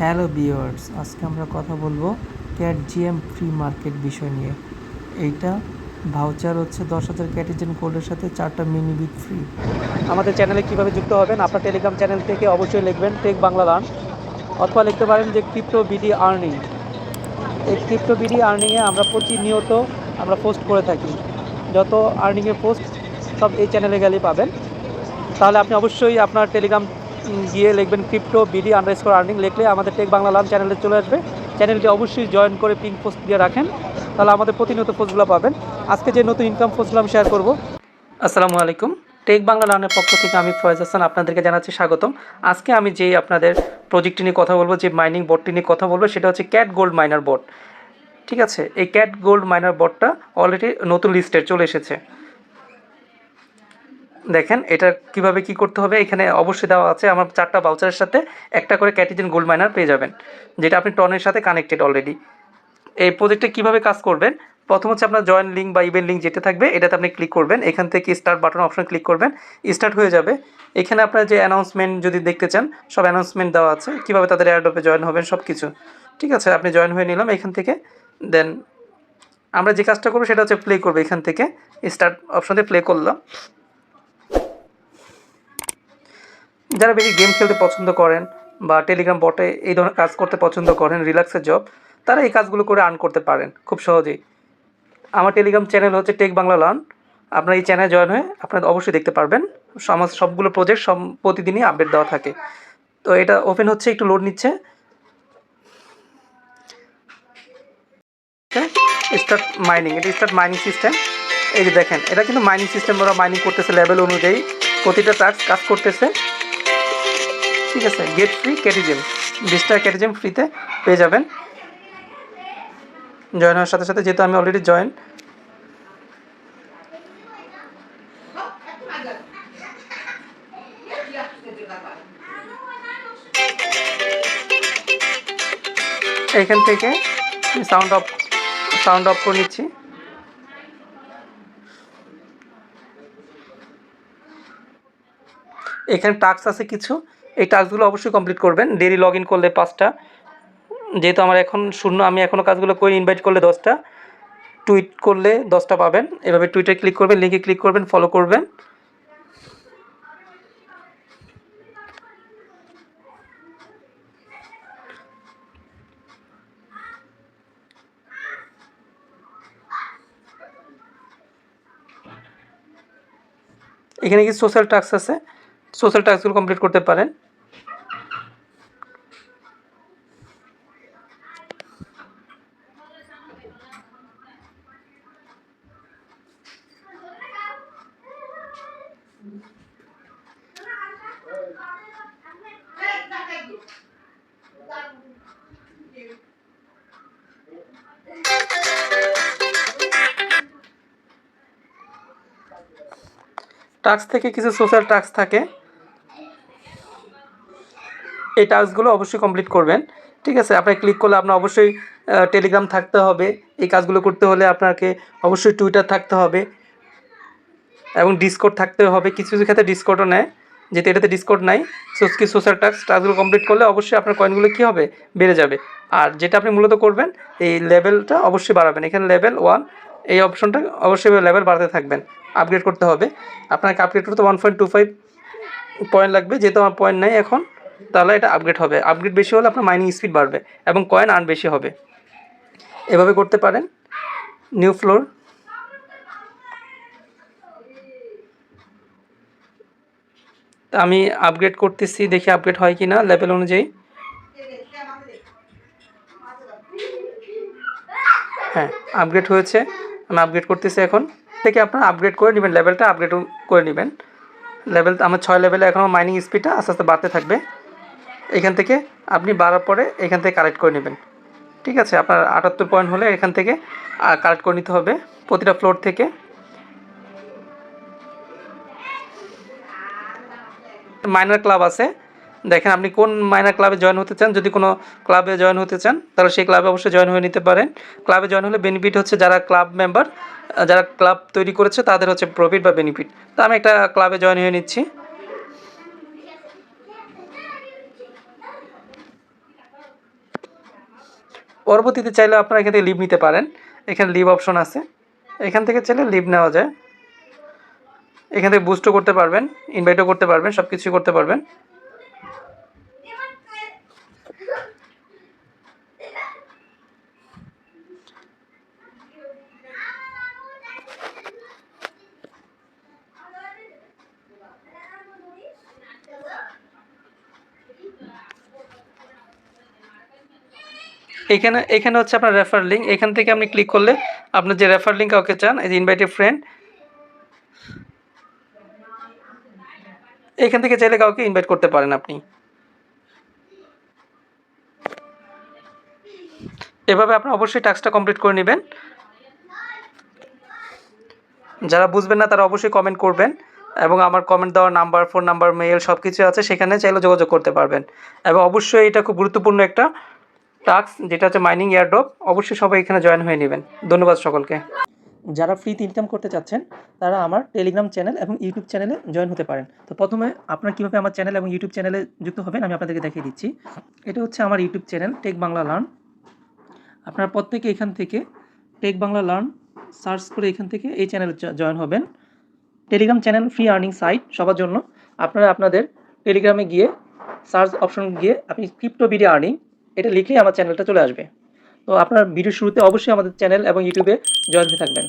Hello বিয়ার্স আজকে আমরা কথা বলব ক্যাট জিএম ফ্রি মার্কেট বিষয় নিয়ে। এইটা ভাউচার হচ্ছে দশ হাজার ক্যাটিজেন কোডের সাথে চারটা মিনি বিট ফ্রি। আমাদের চ্যানেলে কীভাবে যুক্ত হবেন, আপনার টেলিগ্রাম চ্যানেল থেকে অবশ্যই লিখবেন টেক বাংলা লার্ন অথবা লিখতে পারেন যে ক্রিপ্টো বিডি আর্নিং। এই ক্রিপ্টো বিডি আর্নিংয়ে আমরা প্রতিনিয়ত আমরা পোস্ট করে থাকি। যত আর্নিংয়ের পোস্ট সব এই চ্যানেলে গেলেই পাবেন। তাহলে আপনি অবশ্যই আপনার টেলিগ্রাম গিয়ে লিখবেন crypto BD underscore earning লিখলে আমাদের টেক বাংলা লার্ন চ্যানেলে চলে আসবে। চ্যানেলটি অবশ্যই জয়েন করে পিঙ্ক পোস্ট দিয়ে রাখেন, তাহলে আমাদের প্রতিনিয়ত পোস্টগুলো পাবেন। আজকে যে নতুন ইনকাম পোস্টগুলো আমি শেয়ার করব। আসসালামু আলাইকুম। টেক বাংলা লার্নের পক্ষ থেকে আমি ফয়েজ হাসান আপনাদেরকে জানাচ্ছি স্বাগতম। আজকে আমি যেই আপনাদের প্রজেক্টটি নিয়ে কথা বলব, যে মাইনিং বোর্ডটি নিয়ে কথা বলব, সেটা হচ্ছে ক্যাট গোল্ড মাইনার বোর্ড ঠিক আছে? এই ক্যাট গোল্ড মাইনার বোর্ডটা অলরেডি নতুন লিস্টে চলে এসেছে। দেখেন, এটা কীভাবে কি করতে হবে, এখানে অবশ্যই দেওয়া আছে, আমার চারটা বাউচারের সাথে একটা করে ক্যাটিজেন গোল্ড মাইনার পেয়ে যাবেন, যেটা আপনি টনের সাথে কানেক্টেড অলরেডি এই প্রজেক্টে কীভাবে কাজ করবেন? প্রথম হচ্ছে আপনার জয়েন লিঙ্ক বা ইভেন্ট লিঙ্ক যেটা থাকবে, এটাতে আপনি ক্লিক করবেন, এখান থেকে স্টার্ট বাটন অপশন ক্লিক করবেন স্টার্ট হয়ে যাবে। এখানে আপনার যে অ্যানাউন্সমেন্ট যদি দেখতে চান, সব অ্যানাউন্সমেন্ট দেওয়া আছে, কীভাবে তাদের অ্যাডপে জয়েন হবেন সব কিছু ঠিক আছে, আপনি জয়েন হয়ে নিলাম এখান থেকে দেন আমরা যে কাজটা করব সেটা হচ্ছে প্লে করব এখান থেকে স্টার্ট অপশনে প্লে করলাম। যারা বেশি গেম খেলতে পছন্দ করেন বা টেলিগ্রাম বটে এই ধরনের কাজ করতে পছন্দ করেন রিল্যাক্সের জব তারা এই কাজগুলো করে আর্ন করতে পারেন খুব সহজেই। আমার টেলিগ্রাম চ্যানেল হচ্ছে টেক বাংলা লার্ন আপনার এই চ্যানেলে জয়েন হয়ে আপনারা অবশ্যই দেখতে পারবেন। আমার সবগুলো প্রজেক্ট সব প্রতিদিনই আপডেট দেওয়া থাকে। তো এটা ওপেন হচ্ছে, একটু লোড নিচ্ছে। স্টার্ট মাইনিং এটা স্টার্ট মাইনিং সিস্টেম এই যে দেখেন, এটা কিন্তু মাইনিং সিস্টেম ওরা মাইনিং করতেছে লেভেল অনুযায়ী। প্রতিটা টাস্ক কাজ করতেছে। ঠিক আছে গেট ফ্রি ক্যাটিজেম বিশটা ক্যাটিজেম ফ্রিতে পেয়ে যাবেন। জয়েন হওয়ার সাথে সাথে যেহেতু আমি অলরেডি জয়েন এখান থেকে সাউন্ড অফ সাউন্ড অফ করে নিচ্ছি। এখানে টাস্ক আছে কিছু এই টাস্কগুলো অবশ্যই কমপ্লিট করবেন। ডেলি লগ ইন করলে পাঁচটা। যেহেতু আমার এখন শূন্য, আমি এখনও কাজগুলো করে ইনভাইট করলে দশটা। টুইট করলে দশটা পাবেন। এভাবে টুইটে ক্লিক করবেন লিঙ্কে ক্লিক করবেন ফলো করবেন। এখানে কি সোশ্যাল টাস্ক আছে? সোশ্যাল টাস্কগুলো কমপ্লিট করতে পারেন। টাস্ক থেকে কিছু সোশ্যাল টাস্ক থাকে। এই টাস্কগুলো অবশ্যই কমপ্লিট করবেন। ঠিক আছে আপনার ক্লিক করলে আপনার অবশ্যই টেলিগ্রাম থাকতে হবে। এই কাজগুলো করতে হলে আপনাকে অবশ্যই টুইটার থাকতে হবে। এবং ডিসকোড থাকতে হবে। কিছু কিছু ক্ষেত্রে ডিসকোডও নেয়। যেহেতু এটাতে ডিসকোড নাই সো কিছু সোশ্যাল টাস্ক টাস্কগুলো কমপ্লিট করলে অবশ্যই আপনার কয়েনগুলো কী হবে? বেড়ে যাবে। আর যেটা আপনি মূলত করবেন, এই লেভেলটা অবশ্যই বাড়াবেন। এখানে লেভেল ওয়ান এই অপশনটা অবশ্যই লেভেল বাড়াতে থাকবেন। আপগ্রেড করতে হবে। আপনাকে আপগ্রেড করতে one point two five point লাগবে। যেহেতু আমার পয়েন্ট নেই এখন, তাহলে এটা আপগ্রেড হবে। আপগ্রেড বেশি হলে আপনার মাইনিং স্পিড বাড়বে এবং কয়েন আর্ন বেশি হবে। এভাবে করতে পারেন। নিউ ফ্লোর আমি আপগ্রেড করতেছি, দেখি আপগ্রেড হয় কি না লেভেল অনুযায়ী। হ্যাঁ আপগ্রেড হয়েছে, আমি আপগ্রেড করতেছি এখন। থেকে আপনারা আপগ্রেড করে নেবেন লেভেলটা আপগ্রেড করে নেবেন। লেভেল আমার ছয় লেভেলে এখনও মাইনিং স্পিডটা আস্তে আস্তে বাড়তে থাকবে। এখান থেকে আপনি বাড়ার পরে এখান থেকে কালেক্ট করে নেবেন। ঠিক আছে, আপনার আটাত্তর পয়েন্ট হলে এখান থেকে কালেক্ট করে নিতে হবে প্রতিটা ফ্লোর থেকে। মাইনার ক্লাব আছে। দেখেন আপনি কোন মাইনার ক্লাবে জয়েন হতে চান, যদি কোনো ক্লাবে জয়েন হতে চান, তাহলে সেই ক্লাবে অবশ্যই জয়েন হয়ে নিতে পারেন। ক্লাবে জয়েন হলে বেনিফিট হচ্ছে যারা ক্লাব মেম্বার যারা ক্লাব তৈরি করেছে, তাদের হচ্ছে প্রফিট বা বেনিফিট তো আমি একটা ক্লাবে জয়েন হয়ে নিচ্ছি। পরবর্তীতে চাইলে আপনারা এখান থেকে লিভ নিতে পারেন। এখানে লিভ অপশন আছে। এখান থেকে চাইলে লিভ নেওয়া যায়। এখান থেকে বুস্টও করতে পারবেন ইনভাইটও করতে পারবেন সব কিছুই করতে পারবেন। এখানে এখানে হচ্ছে আপনার রেফার লিঙ্ক এখান থেকে আপনি ক্লিক করলে আপনার যে রেফার লিঙ্ক কাউকে চান, এই যে ইনভাইটেড ফ্রেন্ড এখান থেকে চাইলে কাউকে ইনভাইট করতে পারেন আপনি। এভাবে আপনি অবশ্যই টাস্কটা কমপ্লিট করে নেবেন। যারা বুঝবেন না তারা অবশ্যই কমেন্ট করবেন এবং আমার কমেন্ট দেওয়ার নাম্বার ফোন নাম্বার মেইল সব কিছু আছে, সেখানে চাইলে যোগাযোগ করতে পারবেন। এবং অবশ্যই এটা খুব গুরুত্বপূর্ণ একটা টাস্ক যেটা হচ্ছে মাইনিং এয়ারড্রপ অবশ্যই সবাই এখানে জয়েন হয়ে নেবেন। ধন্যবাদ সকলকে। যারা ফ্রিতে ইনকাম করতে চাচ্ছেন, তারা আমার টেলিগ্রাম চ্যানেল এবং ইউটিউব চ্যানেলে জয়েন হতে পারেন। তো প্রথমে আপনারা কীভাবে আমার চ্যানেল এবং ইউটিউব চ্যানেলে যুক্ত হবেন, আমি আপনাদেরকে দেখিয়ে দিচ্ছি। এটা হচ্ছে আমার YouTube channel tech Bangla learn আপনারা প্রত্যেকে এখান থেকে টেক বাংলা লার্ন সার্চ করে এখান থেকে এই চ্যানেলে জয়েন হবেন। Telegram channel free earning site সবার জন্য। আপনারা আপনাদের টেলিগ্রামে গিয়ে সার্চ অপশন গিয়ে আপনি ক্রিপ্টো ভিডিও আর্নিং এটা লিখলেই আমার চ্যানেলটা চলে আসবে। তো আপনার ভিডিও শুরুতে অবশ্যই আমাদের চ্যানেল এবং ইউটিউবে জয়েন হয়ে থাকবেন।